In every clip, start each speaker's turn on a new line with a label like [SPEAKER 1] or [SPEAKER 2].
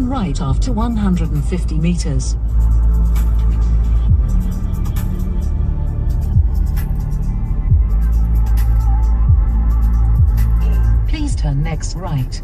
[SPEAKER 1] right after 150 meters. Please turn next right.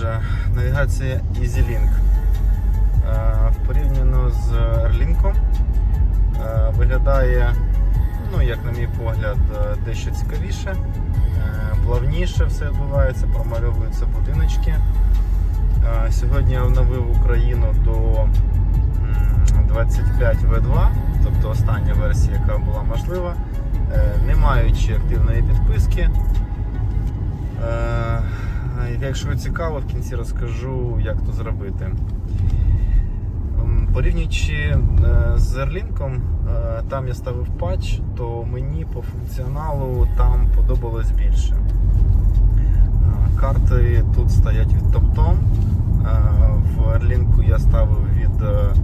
[SPEAKER 2] Отже, навігація EasyLink. Е, В порівняно з Airlink е, виглядає, ну, як на мій погляд, е, дещо цікавіше, плавніше все відбувається, промальовуються будиночки. Сьогодні я оновив Україну до 25 V2, тобто остання версія, яка була можлива, не маючи активної підписки. Е, Якщо цікаво, в кінці розкажу, як то зробити. Порівнюючи е, з Ерлінком, е, там я ставив патч, то мені по функціоналу там подобалось більше. Карти тут стоять від. Е, В Ерлінку я ставив від е,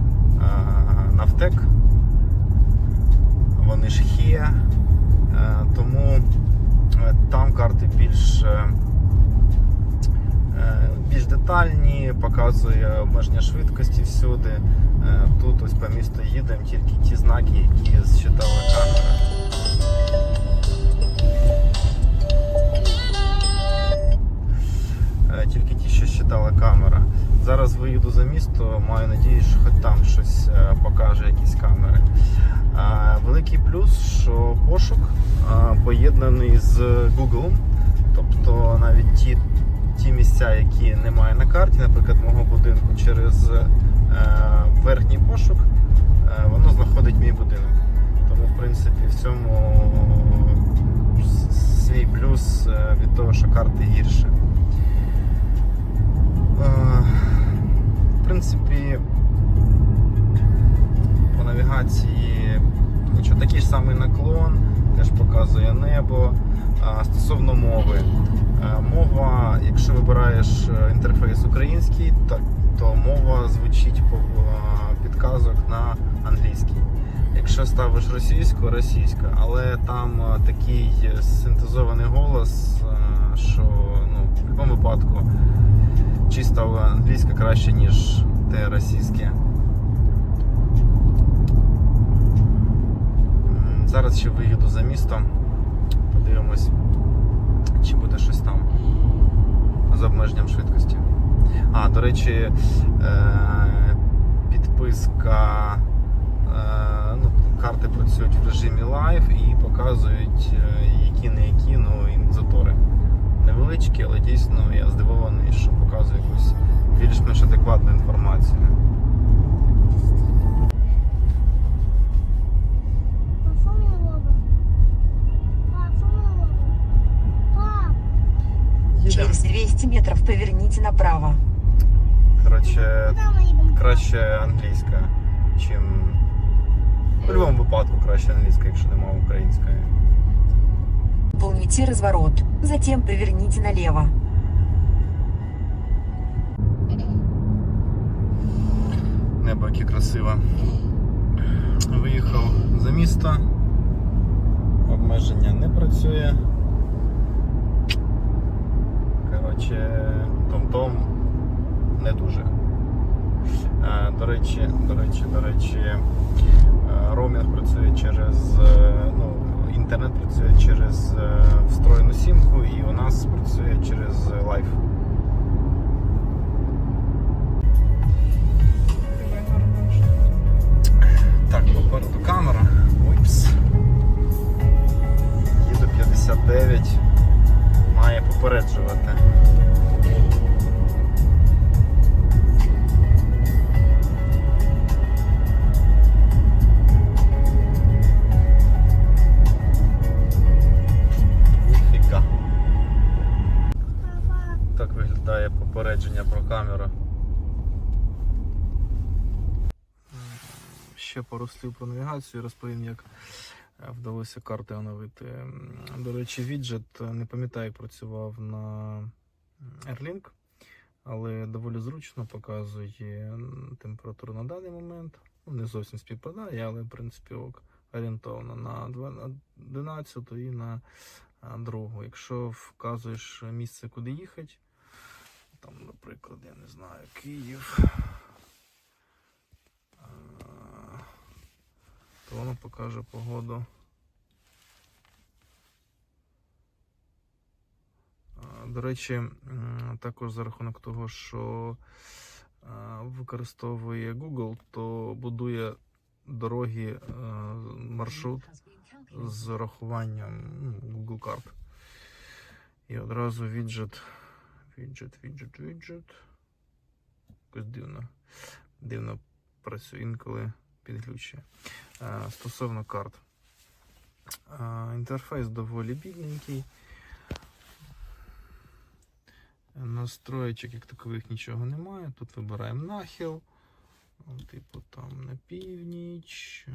[SPEAKER 2] Вони ж. Е, Тому там карти більш, більш показує обмеження швидкості всюди. Е, Тут ось по місту їдемо тільки ті знаки, які зчитала камера. Е, Тільки ті, що щитала камера. Зараз виїду за місто, маю надію, що хоч там щось е, покаже якісь камери. Великий плюс, що пошук поєднаний з Google. Тобто навіть ті, ті місця, які немає на карті, наприклад, мого будинку через е, верхній пошук, е, воно знаходить мій будинок. Тому, в принципі, в цьому свій плюс е, від того, що карти гірше. В принципі, по навігації нічого, такий ж самий наклон, теж показує небо. Стосовно мови. Вибираєш е, інтерфейс український, то мова звучить по е, підказок на англійській. Якщо ставиш російську, російська, але там е, такий синтезований голос, що ну, в будь-якому випадку чисто англійська краще, ніж те російське. Зараз ще виїду за місто. Подивимось, чи буде щось там з обмеженням швидкості. А, до речі, е, підписка. е, Ну, карти працюють в режимі лайв і показують, е, які не які, ну, і затори. Невеличкі, але дійсно я здивований, що показує якусь більш-менш адекватну інформацію.
[SPEAKER 3] 200 метров поверните направо.
[SPEAKER 2] Коротше,
[SPEAKER 4] куди ми їдемо?
[SPEAKER 2] краще англійська, чим. В будь-якому випадку краще англійська, якщо немає української.
[SPEAKER 3] Выполните разворот. Затем поверните налево.
[SPEAKER 2] Небо яке красиве. Виїхав за місто. Обмеження не працює. Коротше, том-том не дуже. Е, До речі, до речі, до речі, е, роумінг працює через. е, Ну, інтернет працює через встроєну сімку і у нас працює через лайф. Так, попереду камера. Упс. Їду 59. Має попереджувати. Ніфіга.
[SPEAKER 4] Папа,
[SPEAKER 2] Так виглядає попередження про камеру. ще пару про навігацію, розповім, як вдалося карти оновити. До речі, віджет е, не пам'ятаю, працював на Airlink, але доволі зручно показує температуру на даний момент. Ну, не зовсім співпадає, але в принципі ок. Орієнтовно на 11 і на а, другу. Якщо вказуєш місце, куди їхати, там, наприклад, я не знаю, Київ, то воно покаже погоду. До речі, також за рахунок того, що використовує Google, то будує дороги е, маршрут з урахуванням ну, Google карт. І одразу віджет, віджет, віджет, віджет. Якось дивно. Дивно працює інколи підглючує. Е, Стосовно карт. Е, Інтерфейс доволі бідненький. Настроєчок як такових нічого немає. Тут вибираємо нахил. Ну, Типу там на північ. е,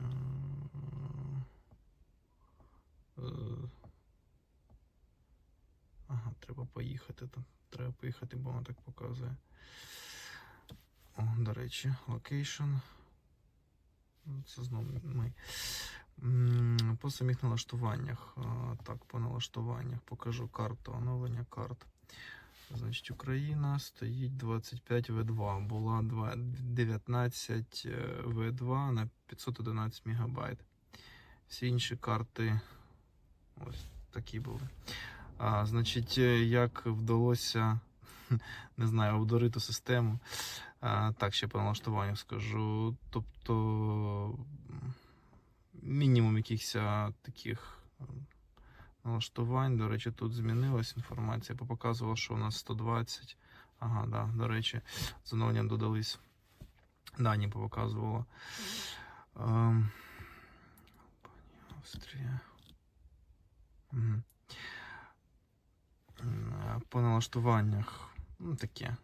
[SPEAKER 2] Ага, треба поїхати там. Треба поїхати, бо воно так показує. О, до речі, локейшн. Ну, Це знову ми. По самих налаштуваннях. Так, по налаштуваннях покажу карту, оновлення карт. Значить, Україна стоїть 25 В2. Була 19 е, В2 на 511 МБ. Всі інші карти ось такі були. А, значить, е, як вдалося, не знаю, обдурити систему. А, так, ще по налаштуванню скажу. Тобто, мінімум якихось таких налаштувань. До речі, тут змінилась інформація. Показувало, що у нас 120. Ага, да, до речі, з оновленням додались. Дані показувало. Ем, Австрія. По налаштуваннях, ну таке.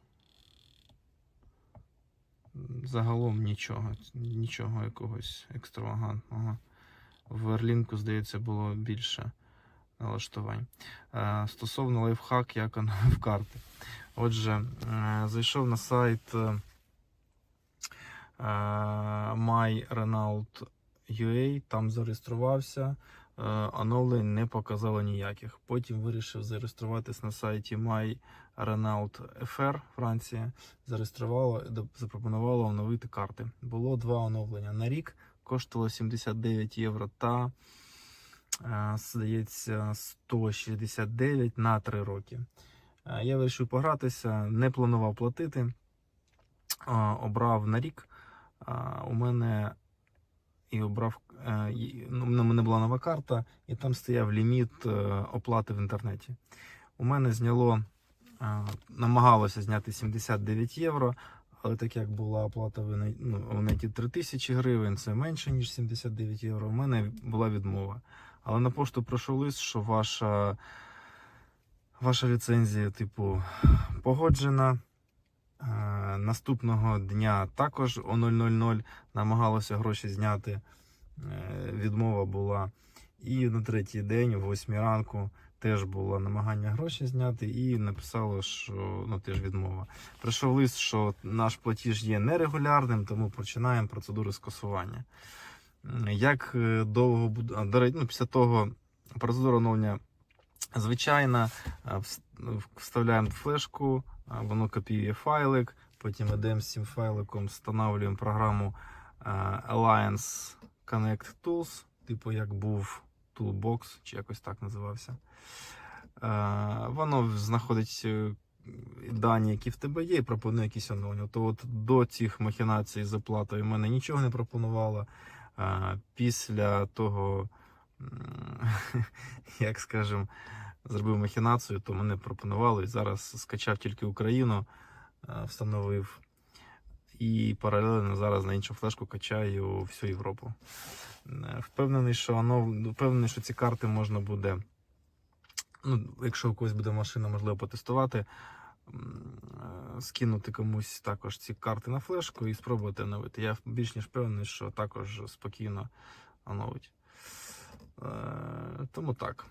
[SPEAKER 2] Загалом нічого, нічого якогось екстравагантного. В Ерлінку, здається, було більше налаштувань. Е, Стосовно лайфхак, як оновив карти. Отже, е, зайшов на сайт е, MyRenault.ua, там зареєструвався. Е, Оновлень не показало ніяких. Потім вирішив зареєструватись на сайті MyRenault FR Франція. Зареєструвало запропонувало оновити карти. Було два оновлення на рік, коштувало 79 євро та, е, здається, 169 на 3 роки. Е, Я вирішив погратися, не планував платити. Обрав на рік. У мене і обрав. е, ну, У мене була нова карта, і там стояв ліміт е, оплати в інтернеті. У мене зняло, е, намагалося зняти 79 євро, але так як була оплата в ну, в неті 3000 гривень, це менше, ніж 79 євро. У мене була відмова. Але на пошту пройшов лист, що ваша, ваша ліцензія, типу, погоджена. Е, Наступного дня також о 000 намагалося гроші зняти. Е, Відмова була. І на третій день, о 8 ранку, теж було намагання гроші зняти, і написало, що ну, теж відмова. Прийшов лист, що наш платіж є нерегулярним, тому починаємо процедуру скасування. Як е, довго буде. ну, після того процедура оновлення звичайна. Вставляємо флешку, воно копіює файлик. Потім йдемо з цим файликом, встановлюємо програму е, Alliance Connect Tools, типу як був Toolbox, чи якось так називався. Е, Воно знаходить е, дані, які в тебе є, і пропонує якісь оновлення. То от до цих махінацій з оплатою мене нічого не пропонувало. Після того, як скажем, зробив махінацію, то мене пропонували. І зараз скачав тільки Україну, е, встановив. І паралельно зараз на іншу флешку качаю всю Європу. Е, Впевнений, що оно, впевнений, що ці карти можна буде. Ну, якщо у когось буде машина, можливо, потестувати. е, скинути комусь також ці карти на флешку і спробувати оновити. Я більш ніж певний, що також спокійно оновить. Тому так.